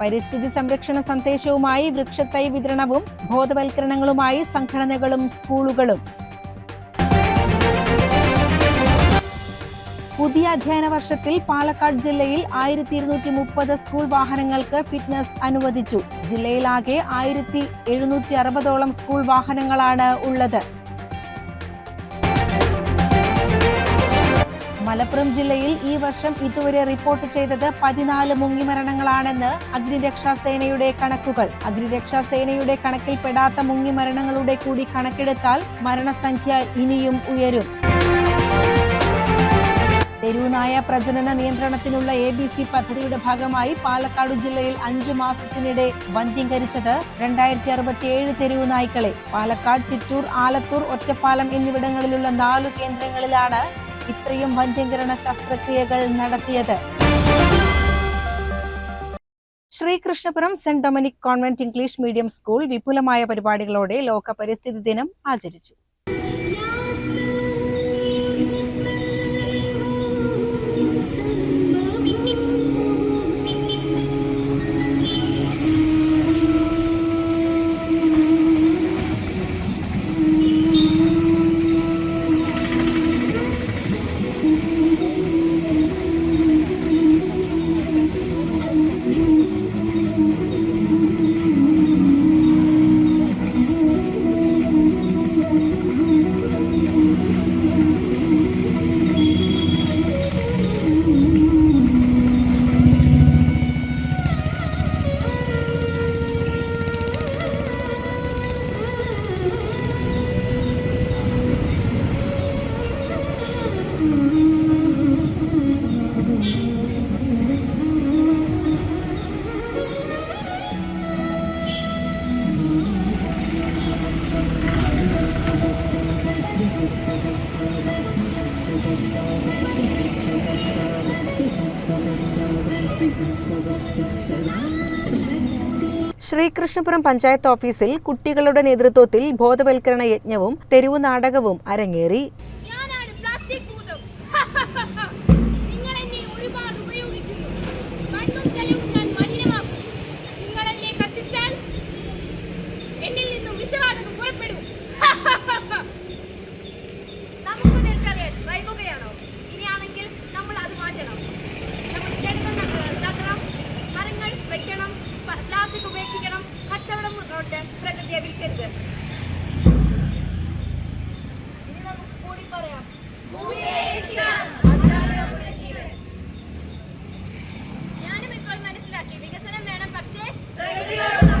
പരിസ്ഥിതി സംരക്ഷണ സന്ദേശവുമായി വൃക്ഷത്തൈ വിതരണവും ബോധവൽക്കരണങ്ങളുമായി സംഘടനകളും സ്കൂളുകളും. പുതിയ അധ്യയന വർഷത്തിൽ പാലക്കാട് ജില്ലയിൽ ആയിരത്തി ഇരുന്നൂറ്റി മുപ്പത് സ്കൂൾ വാഹനങ്ങൾക്ക് ഫിറ്റ്നസ് അനുവദിച്ചു. ജില്ലയിലാകെ ആയിരത്തി എഴുന്നൂറ്റി അറുപതോളം സ്കൂൾ വാഹനങ്ങളാണ് ഉള്ളത്. മലപ്പുറം ജില്ലയിൽ ഈ വർഷം ഇതുവരെ റിപ്പോർട്ട് ചെയ്തത് പതിനാല് മുങ്ങിമരണങ്ങളാണെന്ന് അഗ്നിരക്ഷാസേനയുടെ കണക്കുകൾ. അഗ്നിരക്ഷാസേനയുടെ കണക്കിൽപ്പെടാത്ത മുങ്ങിമരണങ്ങളുടെ കൂടി കണക്കെടുത്താൽ മരണസംഖ്യ ഇനിയും ഉയരും. തെരുവുനായ പ്രജനന നിയന്ത്രണത്തിനുള്ള എ ബി സി പദ്ധതിയുടെ ഭാഗമായി പാലക്കാട് ജില്ലയിൽ അഞ്ചു മാസത്തിനിടെ വന്ധ്യംകരിച്ചത് രണ്ടായിരത്തി അറുപത്തിയേഴ് തെരുവു നായ്ക്കളെ പാലക്കാട് ചിറ്റൂർ ആലത്തൂർ ഒറ്റപ്പാലം എന്നിവിടങ്ങളിലുള്ള നാലു കേന്ദ്രങ്ങളിലാണ് ഇത്രയും വന്ധ്യംകരണ ശസ്ത്രക്രിയകൾ നടത്തിയത്. Sreekrishnapuram saint Dominic convent English medium school വിപുലമായ പരിപാടികളോടെ ലോക പരിസ്ഥിതി ദിനം ആചരിച്ചു. ശ്രീകൃഷ്ണപുരം പഞ്ചായത്ത് ഓഫീസിൽ കുട്ടികളുടെ നേതൃത്വത്തിൽ ബോധവൽക്കരണ യജ്ഞവും തെരുവു നാടകവും അരങ്ങേറി. Thank you.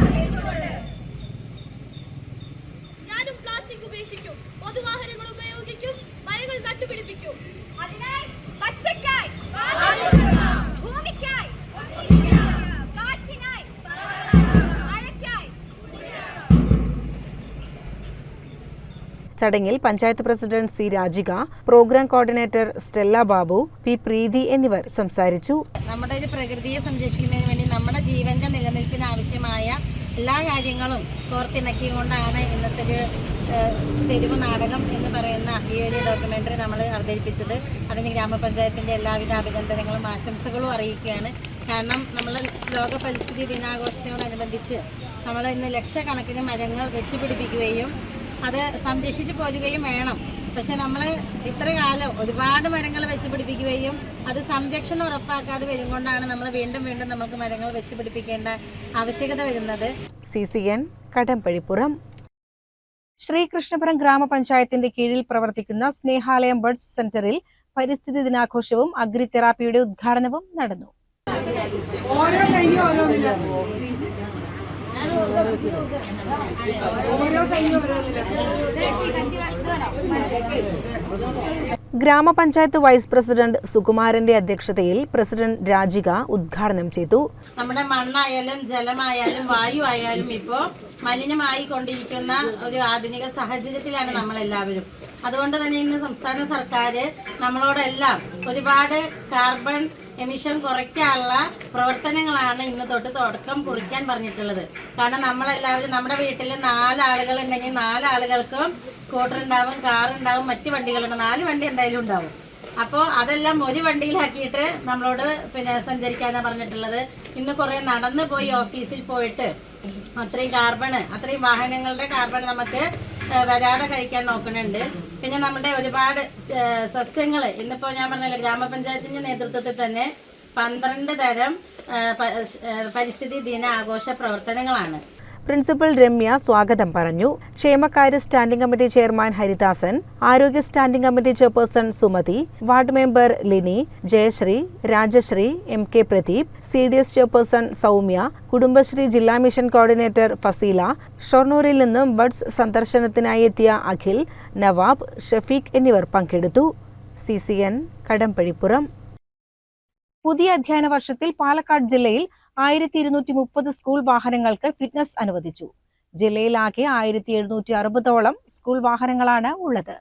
ചടങ്ങിൽ panchayat president C Rajika programme coordinator Stella Babu P Preethi എന്നിവർ സംസാരിച്ചു. നമ്മുടെ ഒരു പ്രകൃതിയെ സംരക്ഷിക്കുന്നതിന് വേണ്ടി നമ്മുടെ ജീവന്റെ നിലനിൽപ്പിന് ആവശ്യമായ എല്ലാ കാര്യങ്ങളും കോർത്തിണക്കിക്കൊണ്ടാണ് ഇന്നത്തെ ഒരു തെരുവ് നാടകം എന്ന് പറയുന്ന ഈ ഒരു ഡോക്യുമെന്ററി നമ്മൾ അവതരിപ്പിച്ചത്. അതിന് ഗ്രാമപഞ്ചായത്തിന്റെ എല്ലാവിധ അഭിനന്ദനങ്ങളും ആശംസകളും അറിയിക്കുകയാണ്. കാരണം നമ്മൾ ലോക പരിസ്ഥിതി ദിനാഘോഷത്തോടനുബന്ധിച്ച് നമ്മൾ ഇന്ന് ലക്ഷക്കണക്കിന് മരങ്ങൾ വെച്ച് പിടിപ്പിക്കുകയും അത് സംരക്ഷിച്ചു പോരുകയും വേണം. പക്ഷെ നമ്മൾ ഇത്ര കാലം ഒരുപാട് മരങ്ങൾ വെച്ച് പിടിപ്പിക്കുകയും അത് സംരക്ഷണം ഉറപ്പാക്കാതെ വരും കൊണ്ടാണ് നമ്മൾ വീണ്ടും വീണ്ടും നമുക്ക് മരങ്ങൾ വെച്ച് പിടിപ്പിക്കേണ്ട ആവശ്യകത വരുന്നത്. C C N Kadambazhipuram. Sreekrishnapuram ഗ്രാമപഞ്ചായത്തിന്റെ കീഴിൽ പ്രവർത്തിക്കുന്ന സ്നേഹാലയം ബഡ്സ് സെന്ററിൽ പരിസ്ഥിതി ദിനാഘോഷവും അഗ്രി തെറാപ്പിയുടെ ഉദ്ഘാടനവും നടന്നു. ഗ്രാമപഞ്ചായത്ത് വൈസ് പ്രസിഡന്റ് സുകുമാരന്റെ അധ്യക്ഷതയിൽ പ്രസിഡന്റ് രാജിക ഉദ്ഘാടനം ചെയ്തു. നമ്മുടെ മണ്ണായാലും ജലമായാലും വായു ആയാലും ഇപ്പോൾ മലിനമായി കൊണ്ടിരിക്കുന്ന ഒരു ആധുനിക സാഹചര്യത്തിലാണ് നമ്മൾ എല്ലാവരും അതുകൊണ്ട് തന്നെ ഇന്ന് സംസ്ഥാന സർക്കാർ നമ്മളോടെല്ലാം ഒരുപാട് കാർബൺ എമിഷൻ കുറയ്ക്കാനുള്ള പ്രവർത്തനങ്ങളാണ് ഇന്ന് തൊട്ട് തുടക്കം കുറിക്കാൻ പറഞ്ഞിട്ടുള്ളത്. കാരണം നമ്മളെല്ലാവരും നമ്മുടെ വീട്ടിൽ നാലാളുകൾ ഉണ്ടെങ്കിൽ നാലാളുകൾക്കും സ്കൂട്ടർ ഉണ്ടാവും കാർ ഉണ്ടാവും മറ്റു വണ്ടികളുണ്ട്. നാല് വണ്ടി എന്തായാലും ഉണ്ടാവും. അപ്പോൾ അതെല്ലാം ഒരു വണ്ടിയിലാക്കിയിട്ട് നമ്മളോട് പിന്നെ സഞ്ചരിക്കാനാണ് പറഞ്ഞിട്ടുള്ളത്. ഇന്ന് കുറേ നടന്നു പോയി ഓഫീസിൽ പോയിട്ട്. അത്രയും കാർബണ് അത്രയും വാഹനങ്ങളുടെ കാർബൺ നമുക്ക് വരാതെ കഴിക്കാൻ നോക്കുന്നുണ്ട്. പിന്നെ നമ്മുടെ ഒരുപാട് സസ്യങ്ങൾ ഇന്നിപ്പോ ഞാൻ പറഞ്ഞല്ലോ ഗ്രാമപഞ്ചായത്തിന്റെ നേതൃത്വത്തിൽ തന്നെ പന്ത്രണ്ട് തരം പരിസ്ഥിതി ദിന ആഘോഷ പ്രവർത്തനങ്ങളാണ്. പ്രിൻസിപ്പൽ രമ്യ സ്വാഗതം പറഞ്ഞു. ക്ഷേമകാര്യ സ്റ്റാൻഡിംഗ് കമ്മിറ്റി ചെയർമാൻ ഹരിദാസൻ ആരോഗ്യ standing committee chairperson Sumathi ward member Lini Jayasree Rajasree M K Pradeep C D S chairperson Soumya Kudumbashree ജില്ലാ മിഷൻ കോർഡിനേറ്റർ ഫസീല ഷൊർണൂരിൽ നിന്നും ബഡ്സ് സന്ദർശനത്തിനായി എത്തിയ അഖിൽ നവാബ് ഷഫീഖ് എന്നിവർ പങ്കെടുത്തു. C C N Kadambazhipuram. പുതിയ അധ്യയന വർഷത്തിൽ പാലക്കാട് ജില്ലയിൽ ആയിരത്തി ഇരുന്നൂറ്റി മുപ്പത് സ്കൂൾ വാഹനങ്ങൾക്ക് ഫിറ്റ്നസ് അനുവദിച്ചു. ജില്ലയിലാകെ ആയിരത്തി എഴുന്നൂറ്റി അറുപതോളം സ്കൂൾ വാഹനങ്ങളാണ് ഉള്ളത്.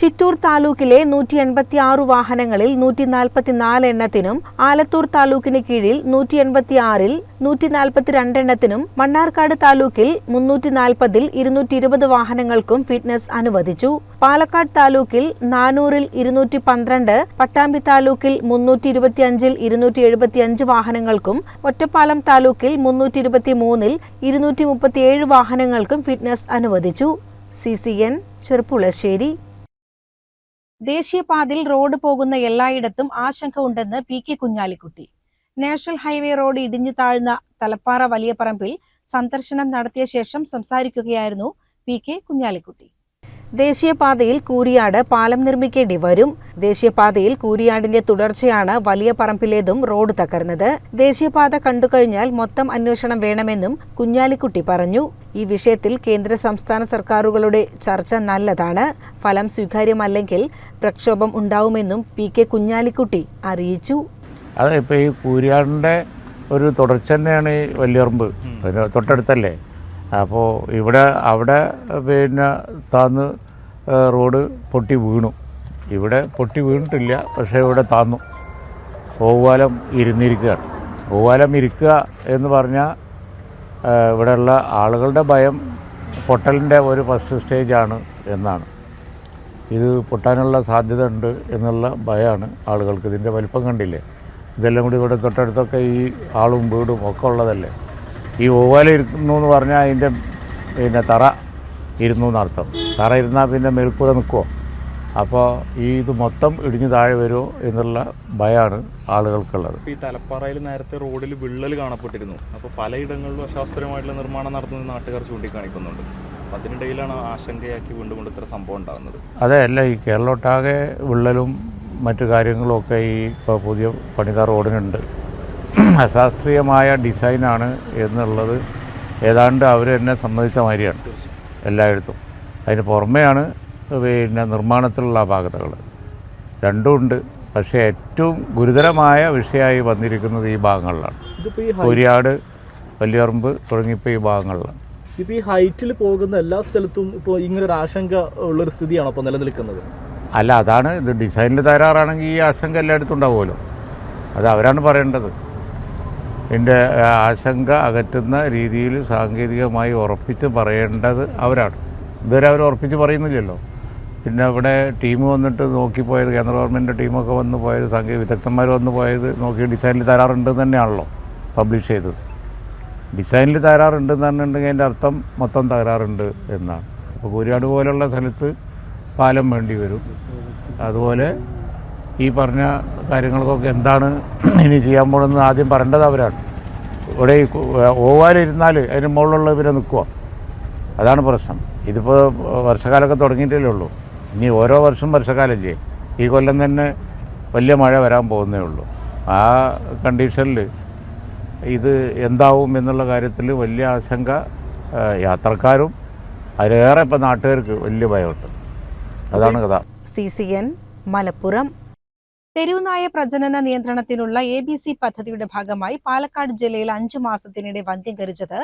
ചിറ്റൂർ താലൂക്കിലെ നൂറ്റി എൺപത്തി ആറ് വാഹനങ്ങളിൽ നൂറ്റി നാൽപ്പത്തിനാല് എണ്ണത്തിനും ആലത്തൂർ താലൂക്കിന് കീഴിൽ നൂറ്റി എൺപത്തി ആറിൽ നൂറ്റി നാൽപ്പത്തിരണ്ട് എണ്ണത്തിനും മണ്ണാർക്കാട് താലൂക്കിൽ മുന്നൂറ്റി നാൽപ്പതിൽ ഇരുന്നൂറ്റി ഇരുപത് വാഹനങ്ങൾക്കും ഫിറ്റ്നസ് അനുവദിച്ചു. പാലക്കാട് താലൂക്കിൽ നാനൂറിൽ ഇരുന്നൂറ്റി പന്ത്രണ്ട് പട്ടാമ്പി താലൂക്കിൽ മുന്നൂറ്റി ഇരുപത്തിയഞ്ചിൽ ഇരുന്നൂറ്റി എഴുപത്തിയഞ്ച് വാഹനങ്ങൾക്കും ഒറ്റപ്പാലം താലൂക്കിൽ മുന്നൂറ്റി ഇരുപത്തി മൂന്നിൽ ഇരുന്നൂറ്റി മുപ്പത്തിയേഴ് വാഹനങ്ങൾക്കും ഫിറ്റ്നസ് അനുവദിച്ചു. C C N Cherpulassery. ദേശീയപാതയിൽ റോഡ് പോകുന്ന എല്ലായിടത്തും ആശങ്ക ഉണ്ടെന്ന് P K Kunhalikutty. National highway road ഇടിഞ്ഞു താഴ്ന്ന തലപ്പാറ വലിയ പറമ്പിൽ സന്ദർശനം നടത്തിയ ശേഷം സംസാരിക്കുകയായിരുന്നു പി കെ കുഞ്ഞാലിക്കുട്ടി. ദേശീയപാതയിൽ കൂരിയാട് പാലം നിർമ്മിക്കേണ്ടി വരും. ദേശീയപാതയിൽ കൂരിയാടിന്റെ തുടർച്ചയാണ് വലിയ പറമ്പിലേതും റോഡ് തകർന്നത്. ദേശീയപാത കണ്ടുകഴിഞ്ഞാൽ മൊത്തം അന്വേഷണം വേണമെന്നും കുഞ്ഞാലിക്കുട്ടി പറഞ്ഞു. ഈ വിഷയത്തിൽ കേന്ദ്ര സംസ്ഥാന സർക്കാരുകളുടെ ചർച്ച നല്ലതാണ്. ഫലം സ്വീകാര്യമല്ലെങ്കിൽ പ്രക്ഷോഭം ഉണ്ടാവുമെന്നും പി കെ കുഞ്ഞാലിക്കുട്ടി അറിയിച്ചു. അതെ ഇപ്പോൾ ഈ കൂരിയാടിന്റെ ഒരു തുടർച്ച തന്നെയാണ് ഈ വല്യറമ്പ് തൊട്ടടുത്തല്ലേ? അപ്പോൾ ഇവിടെ അവിടെ പിന്നെ താന്ന് റോഡ് പൊട്ടി വീണു. ഇവിടെ പൊട്ടി വീണിട്ടില്ല പക്ഷേ ഇവിടെ താന്നു. ഓവാലം ഇരുന്നിരിക്കുകയാണ്. ഓവാലം ഇരിക്കുക എന്ന് പറഞ്ഞാൽ ഇവിടെയുള്ള ആളുകളുടെ ഭയം പൊട്ടലിന്റെ ഒരു ഫസ്റ്റ് സ്റ്റേജാണ് എന്നാണ്. ഇത് പൊട്ടാനുള്ള സാധ്യത ഉണ്ട് എന്നുള്ള ഭയമാണ് ആളുകൾക്ക് ഇതിന്റെ വലിപ്പം കണ്ടില്ലേ? ഇതെല്ലാം കൂടി ഇവിടെ തൊട്ടടുത്തൊക്കെ ഈ ആളും വീടും ഒക്കെ ഉള്ളതല്ലേ? ഈ ഓവാല ഇരുന്നു എന്ന് പറഞ്ഞാൽ അതിന്റെ പിന്നെ തറ ഇരുന്നു എന്നർത്ഥം തറ ഇരുന്നാൽ പിന്നെ മേൽക്കൂര നിൽക്കുമോ അപ്പോൾ ഈ ഇത് മൊത്തം ഇടിഞ്ഞു താഴെ വരുമോ എന്നുള്ള ഭയമാണ് ആളുകൾക്കുള്ളത്. ഈ തലപ്പാറയിൽ നേരത്തെ റോഡിൽ വിള്ളൽ കാണപ്പെട്ടിരുന്നു. അപ്പോൾ പലയിടങ്ങളിലും അശാസ്ത്രീയമായിട്ടുള്ള നിർമ്മാണം നടത്തുന്നത് നാട്ടുകാർ ചൂണ്ടിക്കാണിക്കുന്നുണ്ട്. അതിനിടയിലാണ് ആശങ്കയാക്കി വീണ്ടും കൊണ്ട് ഇത്ര സംഭവം ഉണ്ടാകുന്നത്. അതെ അല്ല ഈ കേരളമൊട്ടാകെ വിള്ളലും മറ്റു കാര്യങ്ങളും ഒക്കെ ഈ ഇപ്പോൾ പുതിയ പണിത റോഡിനുണ്ട്. അശാസ്ത്രീയമായ ഡിസൈനാണ് എന്നുള്ളത് ഏതാണ്ട് അവർ തന്നെ സമ്മതിച്ച മാതിരിയാണ് എല്ലായിടത്തും. അതിന് പുറമെയാണ് പിന്നെ നിർമ്മാണത്തിലുള്ള അപാകതകൾ രണ്ടും ഉണ്ട്. പക്ഷേ ഏറ്റവും ഗുരുതരമായ വിഷയമായി വന്നിരിക്കുന്നത് ഈ ഭാഗങ്ങളിലാണ്. കുരിയാട് വലിയറമ്പ് തുടങ്ങിയപ്പോൾ ഈ ഭാഗങ്ങളിലാണ്. ഇപ്പം ഈ ഹൈറ്റിൽ പോകുന്ന എല്ലാ സ്ഥലത്തും ഇപ്പോൾ ഇങ്ങനെ ഒരു ആശങ്ക ഉള്ളൊരു സ്ഥിതിയാണ് അപ്പോൾ നിലനിൽക്കുന്നത്? അല്ല അതാണ് ഇത് ഡിസൈനിൽ തയ്യാറാണെങ്കിൽ ഈ ആശങ്ക എല്ലായിടത്തും ഉണ്ടാവുമല്ലോ. അത് അവരാണ് പറയേണ്ടത്. ഇതിന്റെ ആശങ്ക അകറ്റുന്ന രീതിയിൽ സാങ്കേതികമായി ഉറപ്പിച്ച് പറയേണ്ടത് അവരാണ്. ഇതുവരെ അവർ ഉറപ്പിച്ച് പറയുന്നില്ലല്ലോ. പിന്നെ അവിടെ ടീം വന്നിട്ട് നോക്കിപ്പോയത് കേന്ദ്ര ഗവൺമെന്റ് ടീമൊക്കെ വന്ന് പോയത് സാങ്കേതിക വിദഗ്ധന്മാർ വന്ന് പോയത് നോക്കി ഡിസൈനിൽ തരാറുണ്ട് തന്നെയാണല്ലോ പബ്ലിഷ് ചെയ്തത്. ഡിസൈനിൽ തകരാറുണ്ടെന്ന് പറഞ്ഞിട്ടുണ്ടെങ്കിൽ അതിന്റെ അർത്ഥം മൊത്തം തകരാറുണ്ട് എന്നാണ്. അപ്പോൾ കൂരിയാട് പോലുള്ള സ്ഥലത്ത് പാലം വേണ്ടി വരും. അതുപോലെ ഈ പറഞ്ഞ കാര്യങ്ങൾക്കൊക്കെ എന്താണ് ഇനി ചെയ്യാൻ പോകണമെന്ന് ആദ്യം പറയേണ്ടത് അവരാണ്. ഇവിടെ ഓവാലിരുന്നാൽ അതിന് മുകളിലുള്ള ഇവരെ നിൽക്കുക അതാണ് പ്രശ്നം. ഇതിപ്പോൾ വർഷകാലമൊക്കെ തുടങ്ങിയിട്ടല്ലേ ഉള്ളൂ. ഇനി ഓരോ വർഷം വർഷകാലം ചെയ്യും ഈ കൊല്ലം തന്നെ വലിയ മഴ വരാൻ പോകുന്നേ ഉള്ളൂ. ആ കണ്ടീഷനിൽ ഇത് എന്താവും എന്നുള്ള കാര്യത്തിൽ വലിയ ആശങ്ക യാത്രക്കാരും അതിലേറെ ഇപ്പം നാട്ടുകാർക്ക് വലിയ ഭയമുണ്ട്. അതാണ് കഥ. സി സി എൻ മലപ്പുറം തെരുവുനായ പ്രജനന നിയന്ത്രണത്തിനുള്ള എ ബി സി പദ്ധതിയുടെ ഭാഗമായി പാലക്കാട് ജില്ലയിൽ അഞ്ചു മാസത്തിനിടെ വന്ധ്യംകരിച്ചത്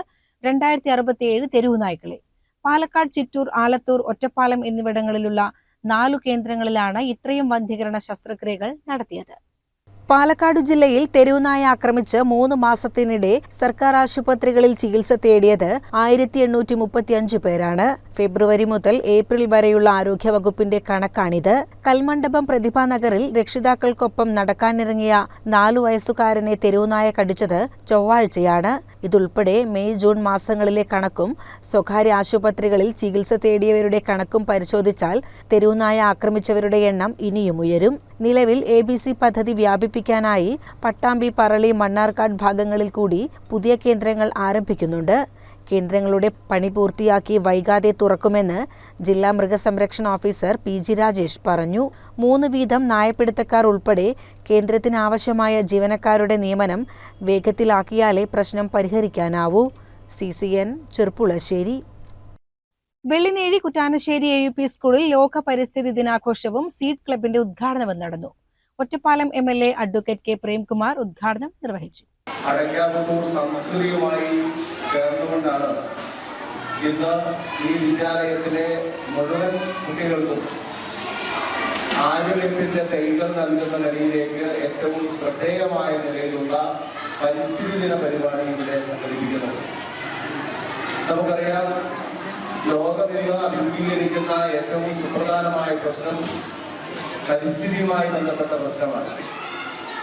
രണ്ടായിരത്തി അറുപത്തിയേഴ് തെരുവുനായ്ക്കളെ. പാലക്കാട് ചിറ്റൂർ ആലത്തൂർ ഒറ്റപ്പാലം എന്നിവിടങ്ങളിലുള്ള നാലു കേന്ദ്രങ്ങളിലാണ് ഇത്രയും വന്ധ്യീകരണ ശസ്ത്രക്രിയകൾ നടത്തിയത്. പാലക്കാട് ജില്ലയിൽ തെരുവുനായ ആക്രമിച്ച് മൂന്ന് മാസത്തിനിടെ സർക്കാർ ആശുപത്രികളിൽ ചികിത്സ തേടിയത് ആയിരത്തി എണ്ണൂറ്റി മുപ്പത്തിയഞ്ച് പേരാണ്. ഫെബ്രുവരി മുതൽ ഏപ്രിൽ വരെയുള്ള ആരോഗ്യവകുപ്പിന്റെ കണക്കാണിത്. കൽമണ്ഡപം പ്രതിഭാ നഗറിൽ രക്ഷിതാക്കൾക്കൊപ്പം നടക്കാനിറങ്ങിയ നാലു വയസ്സുകാരനെ തെരുവുനായ കടിച്ചത് ചൊവ്വാഴ്ചയാണ്. ഇതുൾപ്പെടെ മെയ് ജൂൺ മാസങ്ങളിലെ കണക്കും സ്വകാര്യ ആശുപത്രികളിൽ ചികിത്സ തേടിയവരുടെ കണക്കും പരിശോധിച്ചാൽ തെരുവുനായ ആക്രമിച്ചവരുടെ എണ്ണം ഇനിയും ഉയരും. നിലവിൽ എ ബി സി പദ്ധതി വ്യാപിപ്പിക്കാനായി പട്ടാമ്പി പറളി മണ്ണാർക്കാട് ഭാഗങ്ങളിൽ കൂടി പുതിയ കേന്ദ്രങ്ങൾ ആരംഭിക്കുന്നുണ്ട്. കേന്ദ്രങ്ങളുടെ പണി പൂർത്തിയാക്കി വൈകാതെ തുറക്കുമെന്ന് ജില്ലാ മൃഗസംരക്ഷണ ഓഫീസർ പി ജി രാജേഷ് പറഞ്ഞു. മൂന്ന് വീതം നായപ്പിടുത്തക്കാർ ഉൾപ്പെടെ കേന്ദ്രത്തിനാവശ്യമായ ജീവനക്കാരുടെ നിയമനം വേഗത്തിലാക്കിയാലേ പ്രശ്നം പരിഹരിക്കാനാവൂ. C C N Cherpulassery Vellinezhi Kuttanassery A U P സ്കൂളിൽ ലോക പരിസ്ഥിതി ദിനാഘോഷവും സീഡ് ക്ലബിന്റെ ഉദ്ഘാടനവും നടന്നു. Ottapalam M L A advocate K Premkumar ഉദ്ഘാടനം നിർവഹിച്ചു. അരക്കാപത്തൂർ സംസ്കൃതിയുമായി ചേർന്നുകൊണ്ടാണ് ഇന്ന് ഈ വിദ്യാലയത്തിലെ മുഴുവൻ കുട്ടികൾക്കും ആരോഗ്യത്തിന്റെ തൈകൾ നൽകുന്ന നിലയിലേക്ക് ഏറ്റവും ശ്രദ്ധേയമായ നിലയിലുള്ള പരിസ്ഥിതി ദിന പരിപാടി ഇവിടെ സംഘടിപ്പിക്കുന്നു നമുക്കറിയാം ലോകം ഇന്ന് അഭിമുഖീകരിക്കുന്ന ഏറ്റവും സുപ്രധാനമായ പ്രശ്നം പരിസ്ഥിതിയുമായി ബന്ധപ്പെട്ട പ്രശ്നമാണ്.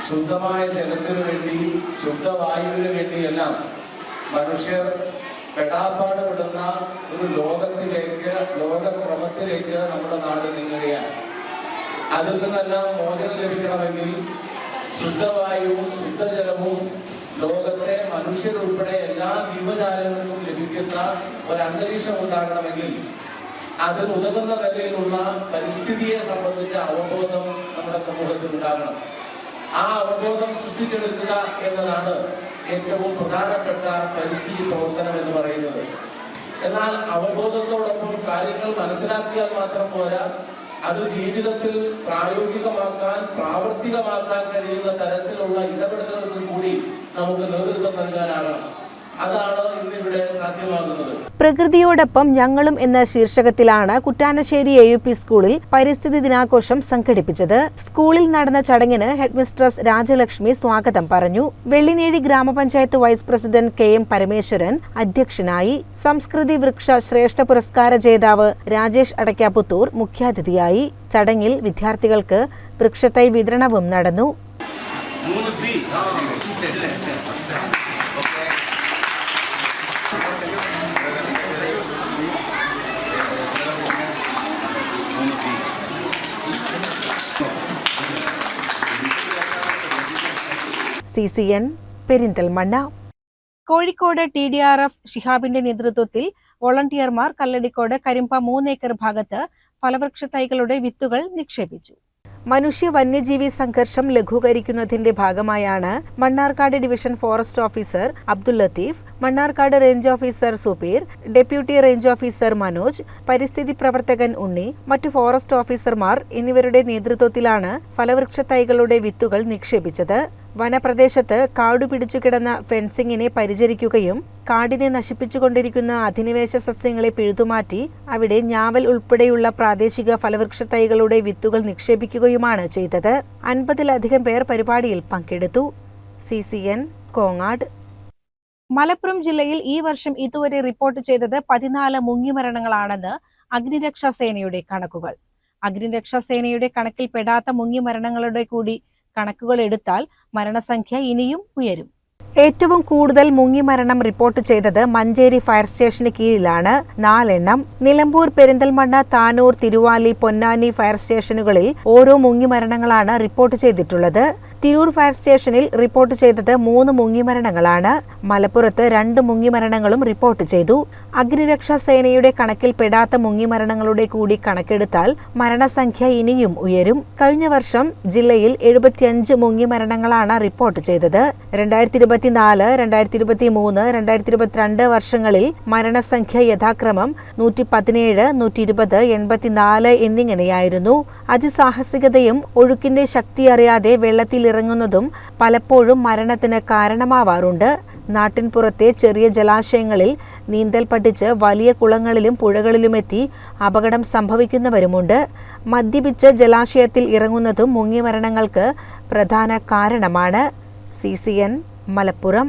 ശുദ്ധമായ ജലത്തിനു വേണ്ടി ശുദ്ധവായുവിന് വേണ്ടിയെല്ലാം മനുഷ്യർ പെടാപ്പാട് വിടുന്ന ഒരു ലോകത്തിലേക്ക് ലോകക്രമത്തിലേക്ക് നമ്മുടെ നാട് നീങ്ങുകയാണ്. അതിൽ നിന്നെല്ലാം മോചനം ലഭിക്കണമെങ്കിൽ ശുദ്ധവായുവും ശുദ്ധജലവും ലോകത്തെ മനുഷ്യരുൾപ്പെടെ എല്ലാ ജീവജാലങ്ങൾക്കും ലഭിക്കുന്ന ഒരു അന്തരീക്ഷം ഉണ്ടാകണമെങ്കിൽ അതിനുതകുന്ന നിലയിലുള്ള പരിസ്ഥിതിയെ സംബന്ധിച്ച അവബോധം നമ്മുടെ സമൂഹത്തിൽ ഉണ്ടാകണം. ആ അവബോധം സൃഷ്ടിച്ചെടുക്കുക എന്നതാണ് ഏറ്റവും പ്രധാനപ്പെട്ട പരിസ്ഥിതി പ്രവർത്തനം എന്ന് പറയുന്നത്. എന്നാൽ അവബോധത്തോടൊപ്പം കാര്യങ്ങൾ മനസ്സിലാക്കിയാൽ മാത്രം പോരാ അത് ജീവിതത്തിൽ പ്രായോഗികമാക്കാൻ പ്രാവർത്തികമാക്കാൻ കഴിയുന്ന തരത്തിലുള്ള ഇടപെടലുകൾക്ക് കൂടി നമുക്ക് നേതൃത്വം നൽകാനാകണം. അതാണ് ഇന്നിവിടെ സാധ്യമാകുന്നത്? പ്രകൃതിയോടൊപ്പം ഞങ്ങളും എന്ന ശീർഷകത്തിലാണ് കുറ്റാനശ്ശേരി എ യു പി സ്കൂളിൽ പരിസ്ഥിതി ദിനാഘോഷം സംഘടിപ്പിച്ചത്. സ്കൂളിൽ നടന്ന ചടങ്ങിന് ഹെഡ്മിസ്ട്രസ് രാജലക്ഷ്മി സ്വാഗതം പറഞ്ഞു. വെള്ളിനേഴി ഗ്രാമപഞ്ചായത്ത് vice president K M Parameswaran അധ്യക്ഷനായി. സംസ്കൃതി വൃക്ഷ ശ്രേഷ്ഠ പുരസ്കാര ജേതാവ് രാജേഷ് അടയ്ക്കാപുത്തൂർ മുഖ്യാതിഥിയായി. ചടങ്ങിൽ വിദ്യാർത്ഥികൾക്ക് വൃക്ഷത്തൈ വിതരണവും നടന്നു. C C N Perinthalmanna. Kozhikode T D R F ഷിഹാബിന്റെ നേതൃത്വത്തിൽ വോളണ്ടിയർമാർ കല്ലടിക്കോട് കരിമ്പ മൂന്നേക്കർ ഭാഗത്ത് ഫലവൃക്ഷ തൈകളുടെ വിത്തുകൾ നിക്ഷേപിച്ചു. മനുഷ്യ വന്യജീവി സംഘർഷം ലഘൂകരിക്കുന്നതിന്റെ ഭാഗമായാണ് Mannarkkad division forest officer Abdul Latheef Mannarkkad range officer Subeer deputy range officer Manoj പരിസ്ഥിതി പ്രവർത്തകൻ ഉണ്ണി മറ്റു ഫോറസ്റ്റ് ഓഫീസർമാർ എന്നിവരുടെ നേതൃത്വത്തിലാണ് ഫലവൃക്ഷ തൈകളുടെ വിത്തുകൾ നിക്ഷേപിച്ചത്. വനപ്രദേശത്ത് കാടുപിടിച്ചു കിടന്ന ഫെൻസിങ്ങിനെ പരിചരിക്കുകയും കാടിനെ നശിപ്പിച്ചുകൊണ്ടിരിക്കുന്ന അധിനിവേശ സസ്യങ്ങളെ പിഴുതുമാറ്റി അവിടെ ഞാവൽ ഉൾപ്പെടെയുള്ള പ്രാദേശിക ഫലവൃക്ഷ തൈകളുടെ വിത്തുകൾ നിക്ഷേപിക്കുകയുമാണ് ചെയ്തത്. അൻപതിലധികം പേർ പരിപാടിയിൽ പങ്കെടുത്തു. C C N Kongad. Malappuram ജില്ലയിൽ ഈ വർഷം ഇതുവരെ റിപ്പോർട്ട് ചെയ്തത് പതിനാല് മുങ്ങിമരണങ്ങളാണെന്ന് അഗ്നിരക്ഷാസേനയുടെ കണക്കുകൾ. അഗ്നിരക്ഷാസേനയുടെ കണക്കിൽ പെടാത്ത മുങ്ങിമരണങ്ങളുടെ കൂടി കണക്കുകൾ എടുത്താൽ മരണസംഖ്യ ഇനിയും ഉയരും. ഏറ്റവും കൂടുതൽ മുങ്ങിമരണം റിപ്പോർട്ട് ചെയ്തത് മഞ്ചേരി ഫയർ സ്റ്റേഷന് കീഴിലാണ്. നാലെണ്ണം. നിലമ്പൂർ പെരിന്തൽമണ്ണ താനൂർ തിരുവാലി പൊന്നാനി ഫയർ സ്റ്റേഷനുകളിൽ ഓരോ മുങ്ങിമരണങ്ങളാണ് റിപ്പോർട്ട് ചെയ്തിട്ടുള്ളത്. തിരൂർ ഫയർ സ്റ്റേഷനിൽ റിപ്പോർട്ട് ചെയ്തത് മൂന്ന് മുങ്ങിമരണങ്ങളാണ്. മലപ്പുറത്ത് രണ്ട് മുങ്ങിമരണങ്ങളും റിപ്പോർട്ട് ചെയ്തു. അഗ്നിരക്ഷാ സേനയുടെ കണക്കിൽപ്പെടാത്ത മുങ്ങിമരണങ്ങളുടെ കൂടി കണക്കെടുത്താൽ മരണസംഖ്യ ഇനിയും ഉയരും. കഴിഞ്ഞ വർഷം ജില്ലയിൽ എഴുപത്തിയഞ്ച് മുങ്ങിമരണങ്ങളാണ് റിപ്പോർട്ട് ചെയ്തത്. രണ്ടായിരത്തി ഇരുപത്തിനാല് രണ്ടായിരത്തി ഇരുപത്തി മൂന്ന് രണ്ടായിരത്തി ഇരുപത്തിരണ്ട് വർഷങ്ങളിൽ മരണസംഖ്യ യഥാക്രമം നൂറ്റി പതിനേഴ് നൂറ്റി ഇരുപത് എൺപത്തിനാല് എന്നിങ്ങനെയായിരുന്നു. അതിസാഹസികതയും ഒഴുക്കിന്റെ ശക്തി അറിയാതെ വെള്ളത്തിൽ ഇറങ്ങുന്നതും പലപ്പോഴും മരണത്തിന് കാരണമാവാറുണ്ട്. നാട്ടിൻപുറത്തെ ചെറിയ ജലാശയങ്ങളിൽ നീന്തൽ പഠിച്ച് വലിയ കുളങ്ങളിലും പുഴകളിലുമെത്തി അപകടം സംഭവിക്കുന്നവരുമുണ്ട്. മദ്യപിച്ച് ജലാശയത്തിൽ ഇറങ്ങുന്നതും മുങ്ങിമരണങ്ങൾക്ക് പ്രധാന കാരണമാണ്. C C N Malappuram.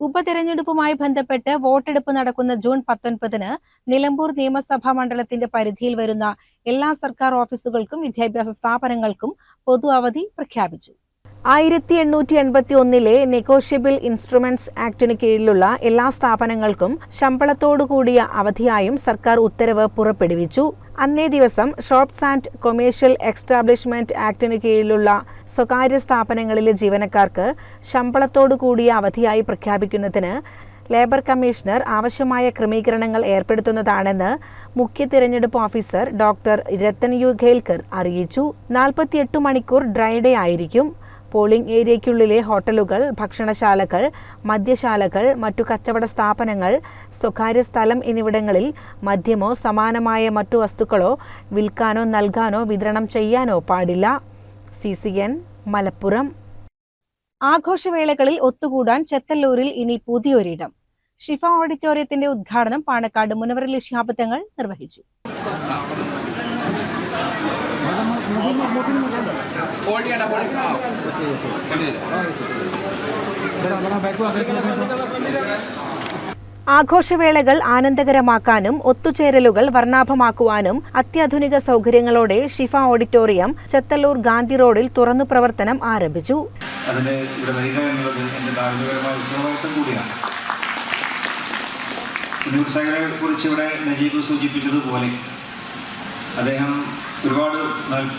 ഉപതെരഞ്ഞെടുപ്പുമായി ബന്ധപ്പെട്ട് വോട്ടെടുപ്പ് നടക്കുന്ന ജൂൺ പത്തൊൻപതിന് നിലമ്പൂർ നിയമസഭാ മണ്ഡലത്തിന്റെ പരിധിയിൽ വരുന്ന എല്ലാ സർക്കാർ ഓഫീസുകൾക്കും വിദ്യാഭ്യാസ സ്ഥാപനങ്ങൾക്കും പൊതു അവധി പ്രഖ്യാപിച്ചു. ആയിരത്തി എണ്ണൂറ്റി എൺപത്തി ഒന്നിലെ നെഗോഷ്യബിൾ ഇൻസ്ട്രുമെന്റ്സ് ആക്ടിന് കീഴിലുള്ള എല്ലാ സ്ഥാപനങ്ങൾക്കും ശമ്പളത്തോടു കൂടിയ അവധിയായും സർക്കാർ ഉത്തരവ് പുറപ്പെടുവിച്ചു. അന്നേ ദിവസം ഷോപ്സ് ആൻഡ് കൊമേഴ്ഷ്യൽ എക്സ്റ്റാബ്ലിഷ്മെന്റ് ആക്ടിന് കീഴിലുള്ള സ്വകാര്യ സ്ഥാപനങ്ങളിലെ ജീവനക്കാർക്ക് ശമ്പളത്തോടു കൂടിയ അവധിയായി പ്രഖ്യാപിക്കുന്നതിന് ലേബർ കമ്മീഷണർ ആവശ്യമായ ക്രമീകരണങ്ങൾ ഏർപ്പെടുത്തുന്നതാണെന്ന് മുഖ്യ തിരഞ്ഞെടുപ്പ് officer doctor Rathan U Khelkar അറിയിച്ചു. നാൽപ്പത്തിയെട്ട് മണിക്കൂർ ഡ്രൈഡേ ആയിരിക്കും. പോളിംഗ് ഏരിയയ്ക്കുള്ളിലെ ഹോട്ടലുകൾ ഭക്ഷണശാലകൾ മദ്യശാലകൾ മറ്റു കച്ചവട സ്ഥാപനങ്ങൾ സ്വകാര്യ സ്ഥലം എന്നിവിടങ്ങളിൽ മദ്യമോ സമാനമായ മറ്റു വസ്തുക്കളോ വിൽക്കാനോ നൽകാനോ വിതരണം ചെയ്യാനോ പാടില്ല. C C N Malappuram. ആഘോഷവേളകളിൽ ഒത്തുകൂടാൻ ചെത്തല്ലൂരിൽ ഇനി പുതിയൊരിടം. ഷിഫ ഓഡിറ്റോറിയത്തിന്റെ ഉദ്ഘാടനം പാണക്കാട് മുനവറലി ശാബത്തങ്ങൾ നിർവഹിച്ചു. ആഘോഷവേളകൾ ആനന്ദകരമാക്കാനും ഒത്തുചേരലുകൾ വർണാഭമാക്കുവാനും അത്യാധുനിക സൗകര്യങ്ങളോടെ ഷിഫ ഓഡിറ്റോറിയം ചെത്തല്ലൂർ ഗാന്ധി റോഡിൽ തുറന്നു പ്രവർത്തനം ആരംഭിച്ചു. അതിന് ഇവിടെ വരിക എന്നുള്ളത് എന്റെ ധാർമ്മികപരമായ ഉത്തരവാദിത്തം കൂടിയാണ്. കുറിച്ച് ഇവിടെ നജീബ് സൂചിപ്പിച്ചതുപോലെ അദ്ദേഹം ഒരുപാട്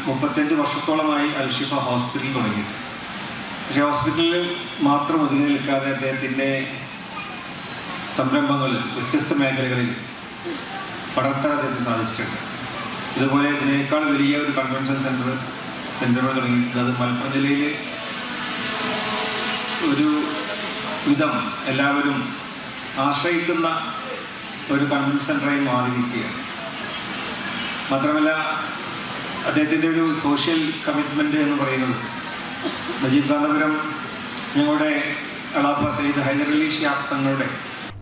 മുപ്പത്തഞ്ച് വർഷത്തോളമായി അൽഷിഫ ഹോസ്പിറ്റലിൽ തുടങ്ങി പക്ഷേ ഹോസ്പിറ്റലിൽ മാത്രം ഒതുങ്ങി നിൽക്കാതെ അദ്ദേഹത്തിന്റെ സംരംഭങ്ങൾ വ്യത്യസ്ത മേഖലകളിൽ പടർത്താൻ അദ്ദേഹത്തിന് സാധിച്ചിട്ടുണ്ട്. ഇതുപോലെ ഇതിനേക്കാൾ വലിയ ഒരു കൺവെൻഷൻ സെന്റർ സെന്ററുകൾ തുടങ്ങിയിട്ടുണ്ട് അത് മലപ്പുറം ജില്ലയിൽ ഒരു വിധം എല്ലാവരും ആശ്രയിക്കുന്ന ഒരു കൺവെൻഷൻ സെന്ററായി മാറിയിരിക്കുകയാണ്. മാത്രമല്ല അദ്ദേഹത്തിന്റെ ഒരു സോഷ്യൽ കമ്മിറ്റ്മെന്റ് എന്ന് പറയുന്നത്. നജീബ് കാന്തപുരം ഞങ്ങളുടെ അളാപ്പ സയ്യിദ് ഹൈദരലി ഷിയാബ് തങ്ങളുടെ.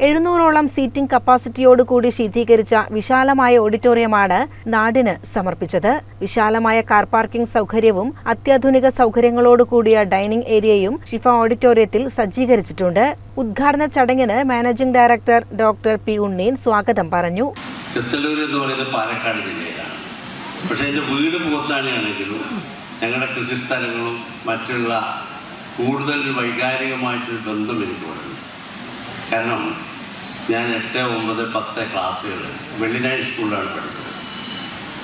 എഴുന്നൂറോളം സീറ്റിംഗ് കപ്പാസിറ്റിയോട് കൂടി ശീതീകരിച്ച വിശാലമായ ഓഡിറ്റോറിയമാണ് നാടിന് സമർപ്പിച്ചത്. വിശാലമായ കാർ പാർക്കിംഗ് സൗകര്യവും അത്യാധുനിക സൗകര്യങ്ങളോട് കൂടിയ ഡൈനിംഗ് ഏരിയയും ഷിഫ ഓഡിറ്റോറിയത്തിൽ സജ്ജീകരിച്ചിട്ടുണ്ട്. ഉദ്ഘാടന ചടങ്ങിന് managing director doctor P Unneen സ്വാഗതം പറഞ്ഞു. ചെത്തല്ലൂർ എന്ന് പറയുന്നത് പാലക്കാട് ജില്ലയിലാണ്. പക്ഷേ എന്റെ വീട് പോത്താണിയാണെങ്കിലും ഞങ്ങളുടെ കൃഷിസ്ഥലങ്ങളും മറ്റുള്ള കൂടുതൽ വൈകാരികമായിട്ടൊരു ബന്ധം എനിക്കുണ്ട് കാരണം ഞാൻ എട്ട് ഒമ്പത് പത്ത് ക്ലാസ്സുകൾ വെള്ളിനാഴ്ച സ്കൂളിലാണ് പഠിച്ചത്.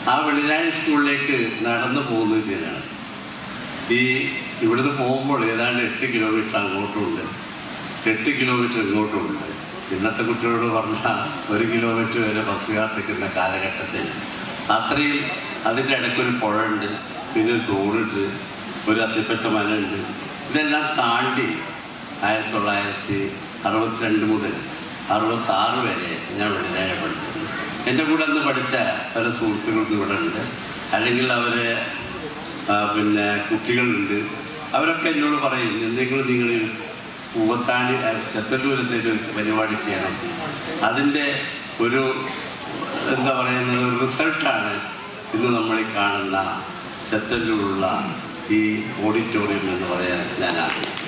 ആ വെള്ളിനാഴ്ച സ്കൂളിലേക്ക് നടന്നു പോകുന്നതിനാണ് ഈ ഇവിടുന്ന് പോകുമ്പോൾ ഏതാണ്ട് എട്ട് കിലോമീറ്റർ അങ്ങോട്ടുമുണ്ട് എട്ട് കിലോമീറ്റർ ഇങ്ങോട്ടുമുണ്ട് ഇന്നത്തെ കുട്ടികളോട് പറഞ്ഞാൽ ഒരു കിലോമീറ്റർ വരെ ബസ് കാത്തിക്കുന്ന കാലഘട്ടത്തിൽ അത്രയും അതിന്റെ ഇടയ്ക്കൊരു ഉണ്ട് പിന്നെ ഒരു തോടുണ്ട് ഒരു അത്തിപ്പറ്റ മനുണ്ട് ഇതെല്ലാം താണ്ടി ആയിരത്തി തൊള്ളായിരത്തി അറുപത്തിരണ്ട് മുതൽ അറുപത്താറ് വരെ ഞാൻ വെള്ളിനായ പഠിച്ചത് എന്റെ കൂടെ അന്ന് പഠിച്ച പല സുഹൃത്തുക്കൾക്കും ഇവിടെ ഉണ്ട്. അല്ലെങ്കിൽ അവരെ പിന്നെ കുട്ടികളുണ്ട്. അവരൊക്കെ എന്നോട് പറയും എന്തെങ്കിലും നിങ്ങൾ പൂവത്താണി ചത്തല്ലൂർ എന്തെങ്കിലും പരിപാടി ചെയ്യണം. അതിന്റെ ഒരു എന്താ പറയുന്നത് റിസൾട്ടാണ് ഇന്ന് നമ്മൾ ഈ കാണുന്ന ചത്തല്ലൂരുള്ള ഈ ഓഡിറ്റോറിയം എന്ന് പറയാൻ ഞാൻ ആഗ്രഹിക്കുന്നു.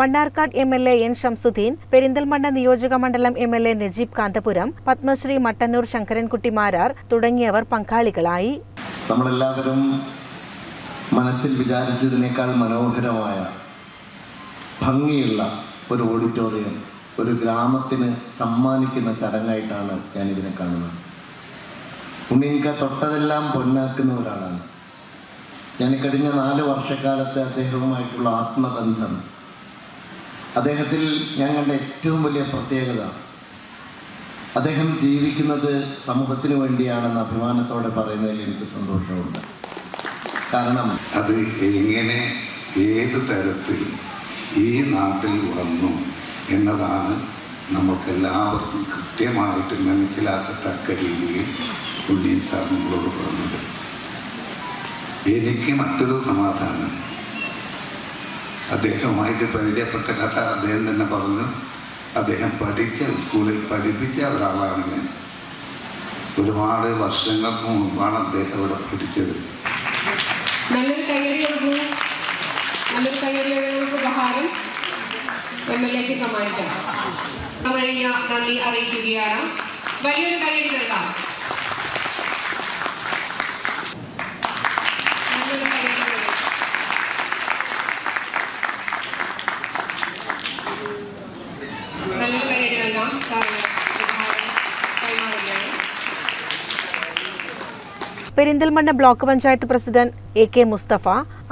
Mannarkkad M L A N Shamsudheen Perinthalmanna നിയോജക മണ്ഡലം M L A Najeeb Kanthapuram Padmashri Mattannur Sankarankutty Marar തുടങ്ങിയവർ പങ്കാളികളായി. നമ്മളെല്ലാവരും മനസ്സിൽ വിചാരിച്ചതിനേക്കാൾ മനോഹരമായ ഭംഗിയുള്ള ഒരു ഓഡിറ്റോറിയം ഒരു ഗ്രാമത്തിന് സമ്മാനിക്കുന്ന ചടങ്ങായിട്ടാണ് ഞാൻ ഇതിനെ കാണുന്നത്. ഉണ്ണീക്ക തൊട്ടതെല്ലാം പൊന്നാക്കുന്ന ഒരാളാണ് ഞാൻ കഴിഞ്ഞ നാല് വർഷക്കാലത്തെ അദ്ദേഹവുമായിട്ടുള്ള ആത്മബന്ധം. അദ്ദേഹത്തിൽ ഞാൻ കണ്ട ഏറ്റവും വലിയ പ്രത്യേകത അദ്ദേഹം ജീവിക്കുന്നത് സമൂഹത്തിന് വേണ്ടിയാണെന്ന് അഭിമാനത്തോടെ പറയുന്നതിൽ എനിക്ക് സന്തോഷമുണ്ട്. കാരണം അത് എങ്ങനെ ഏത് തരത്തിൽ ഈ നാട്ടിൽ വന്നു എന്നതാണ് നമുക്കെല്ലാവർക്കും കൃത്യമായിട്ട് മനസ്സിലാക്കത്തക്ക രീതിയിൽ ഉണ്ണിയൻ സാർ നിങ്ങളോട് പറഞ്ഞത്. എനിക്ക് മറ്റൊരു സമാധാനം. അദ്ദേഹവുമായിട്ട് പരിചയപ്പെട്ട കഥ അദ്ദേഹം തന്നെ പറഞ്ഞു. അദ്ദേഹം പഠിച്ച സ്കൂളിൽ പഠിപ്പിച്ച ഒരാളാണ് ഞാൻ. ഒരുപാട് വർഷങ്ങൾക്ക് മുമ്പാണ് അദ്ദേഹം ഇവിടെ പഠിച്ചത്. സമ്മാനിക്കാം. നന്ദി അറിയിക്കുകയാണ്. വലിയൊരു കയ്യടി നൽകാം നല്ലൊരു കയ്യടി നൽകാം നല്ലൊരു കയ്യടി നൽകാം സാറിന് ഉപഹാരം കൈമാറുകയാണ് Perinthalmanna block panchayat president A K Musthafa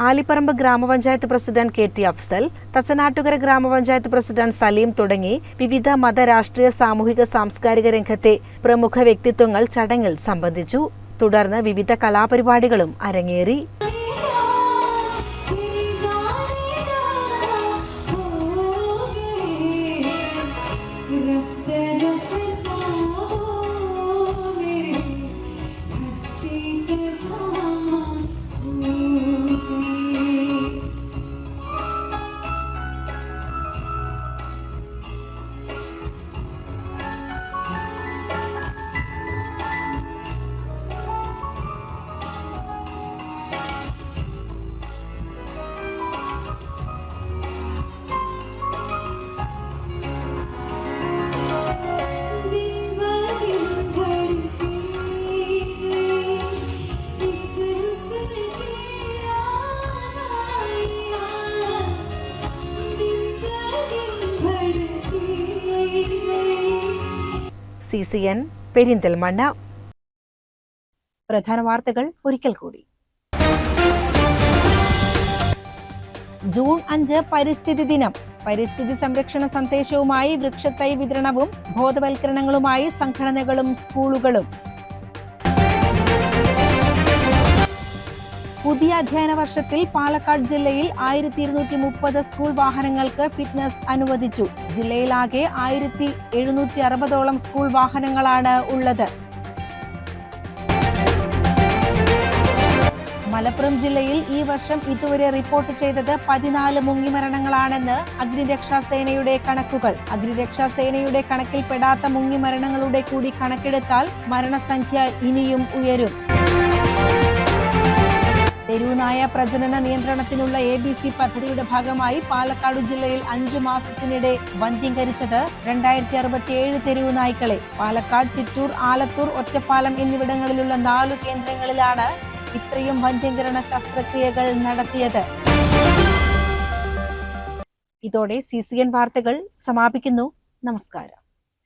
Alipparamba ഗ്രാമപഞ്ചായത്ത് president K T Afsal Thachanattukara ഗ്രാമപഞ്ചായത്ത് പ്രസിഡന്റ് സലീം തുടങ്ങി വിവിധ മത രാഷ്ട്രീയ സാമൂഹിക സാംസ്കാരിക രംഗത്തെ പ്രമുഖ വ്യക്തിത്വങ്ങൾ ചടങ്ങിൽ സംബന്ധിച്ചു. തുടർന്ന് വിവിധ കലാപരിപാടികളും അരങ്ങേറി. C N Perinthalmanna. പ്രധാന വാർത്തകൾ ഒരിക്കൽ കൂടി. ജൂൺ അഞ്ച് പരിസ്ഥിതി ദിനം. പരിസ്ഥിതി സംരക്ഷണ സന്ദേശവുമായി വൃക്ഷത്തൈ വിതരണവും ബോധവൽക്കരണങ്ങളുമായി സംഘടനകളും സ്കൂളുകളും പുതിയ അധ്യയന വർഷത്തിൽ പാലക്കാട് ജില്ലയിൽ ആയിരത്തി ഇരുന്നൂറ്റി മുപ്പത് സ്കൂൾ വാഹനങ്ങൾക്ക് ഫിറ്റ്നസ് അനുവദിച്ചു. ജില്ലയിലാകെ ആയിരത്തി എഴുന്നൂറ്റി അറുപതോളം സ്കൂൾ വാഹനങ്ങളാണ് ഉള്ളത്. മലപ്പുറം ജില്ലയിൽ ഈ വർഷം ഇതുവരെ റിപ്പോർട്ട് ചെയ്തത് പതിനാല് മുങ്ങിമരണങ്ങളാണെന്ന് അഗ്നിരക്ഷാ സേനയുടെ കണക്കുകൾ. അഗ്നിരക്ഷാ സേനയുടെ കണക്കിൽപ്പെടാത്ത മുങ്ങിമരണങ്ങളുടെ കൂടി കണക്കെടുത്താൽ മരണസംഖ്യ ഇനിയും ഉയരും. തെരുവുനായ പ്രജനന നിയന്ത്രണത്തിനുള്ള എ ബി സി പദ്ധതിയുടെ ഭാഗമായി പാലക്കാട് ജില്ലയിൽ അഞ്ചു മാസത്തിനിടെ വന്ധ്യംകരിച്ചത് രണ്ടായിരത്തി അറുപത്തിയേഴ് തെരുവു നായ്ക്കളെ. പാലക്കാട് ചിറ്റൂർ ആലത്തൂർ ഒറ്റപ്പാലം എന്നിവിടങ്ങളിലുള്ള നാലു കേന്ദ്രങ്ങളിലാണ് ഇത്രയും വന്ധ്യംകരണ ശസ്ത്രക്രിയകൾ നടത്തിയത്. ഇതോടെ സി സി എൻ വാർത്തകൾ സമാപിക്കുന്നു. നമസ്കാരം.